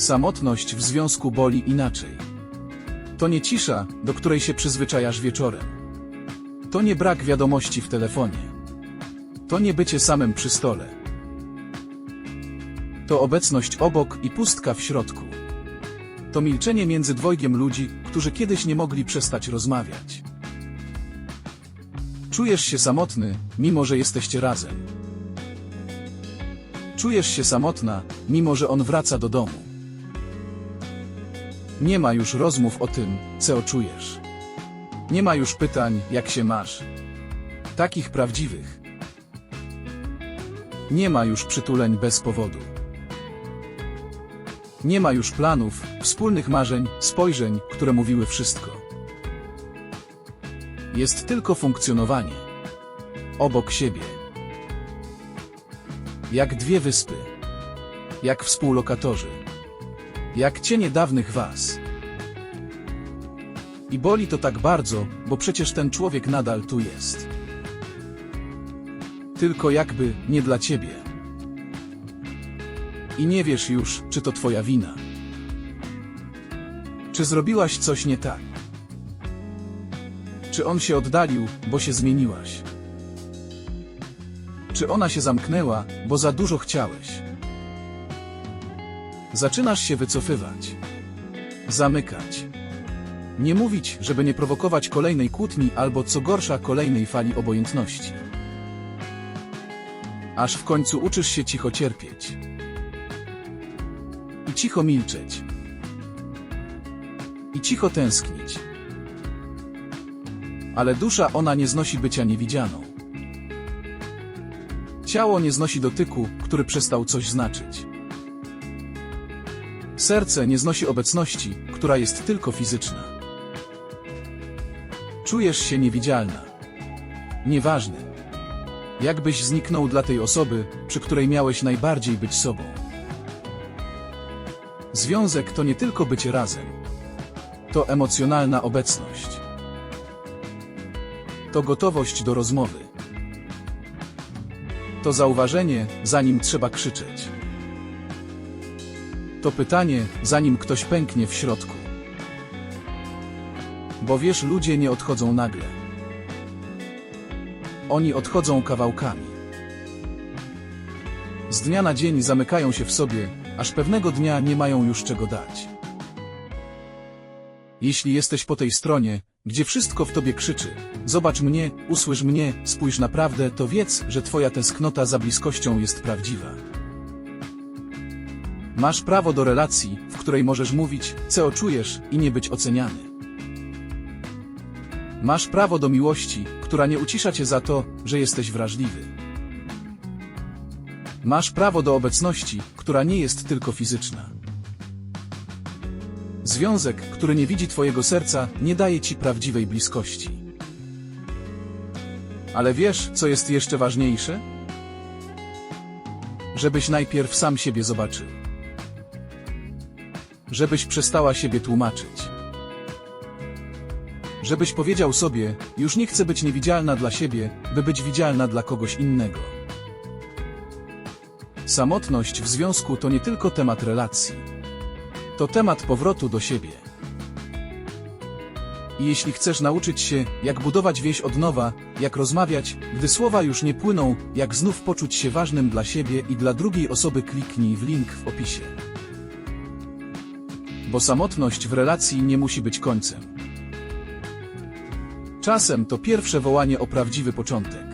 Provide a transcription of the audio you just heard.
Samotność w związku boli inaczej. To nie cisza, do której się przyzwyczajasz wieczorem. To nie brak wiadomości w telefonie. To nie bycie samym przy stole. To obecność obok i pustka w środku. To milczenie między dwojgiem ludzi, którzy kiedyś nie mogli przestać rozmawiać. Czujesz się samotny, mimo że jesteście razem. Czujesz się samotna, mimo że on wraca do domu. Nie ma już rozmów o tym, co czujesz. Nie ma już pytań, jak się masz. Takich prawdziwych. Nie ma już przytuleń bez powodu. Nie ma już planów, wspólnych marzeń, spojrzeń, które mówiły wszystko. Jest tylko funkcjonowanie. Obok siebie. Jak dwie wyspy. Jak współlokatorzy. Jak cienie dawnych was. I boli to tak bardzo, bo przecież ten człowiek nadal tu jest. Tylko jakby nie dla ciebie. I nie wiesz już, czy to twoja wina. Czy zrobiłaś coś nie tak? Czy on się oddalił, bo się zmieniłaś? Czy ona się zamknęła, bo za dużo chciałeś? Zaczynasz się wycofywać. Zamykać. Nie mówić, żeby nie prowokować kolejnej kłótni albo co gorsza kolejnej fali obojętności. Aż w końcu uczysz się cicho cierpieć. I cicho milczeć. I cicho tęsknić. Ale dusza ona nie znosi bycia niewidzianą. Ciało nie znosi dotyku, który przestał coś znaczyć. Serce nie znosi obecności, która jest tylko fizyczna. Czujesz się niewidzialna. Nieważny. Jakbyś zniknął dla tej osoby, przy której miałeś najbardziej być sobą. Związek to nie tylko bycie razem. To emocjonalna obecność. To gotowość do rozmowy. To zauważenie, zanim trzeba krzyczeć. To pytanie, zanim ktoś pęknie w środku. Bo wiesz, ludzie nie odchodzą nagle. Oni odchodzą kawałkami. Z dnia na dzień zamykają się w sobie, aż pewnego dnia nie mają już czego dać. Jeśli jesteś po tej stronie, gdzie wszystko w tobie krzyczy, zobacz mnie, usłysz mnie, spójrz naprawdę, to wiedz, że twoja tęsknota za bliskością jest prawdziwa. Masz prawo do relacji, w której możesz mówić, co czujesz i nie być oceniany. Masz prawo do miłości, która nie ucisza cię za to, że jesteś wrażliwy. Masz prawo do obecności, która nie jest tylko fizyczna. Związek, który nie widzi twojego serca, nie daje ci prawdziwej bliskości. Ale wiesz, co jest jeszcze ważniejsze? Żebyś najpierw sam siebie zobaczył. Żebyś przestała siebie tłumaczyć. Żebyś powiedział sobie, już nie chcę być niewidzialna dla siebie, by być widzialna dla kogoś innego. Samotność w związku to nie tylko temat relacji. To temat powrotu do siebie. I jeśli chcesz nauczyć się, jak budować wieś od nowa, jak rozmawiać, gdy słowa już nie płyną, jak znów poczuć się ważnym dla siebie i dla drugiej osoby, kliknij w link w opisie. Bo samotność w relacji nie musi być końcem. Czasem to pierwsze wołanie o prawdziwy początek.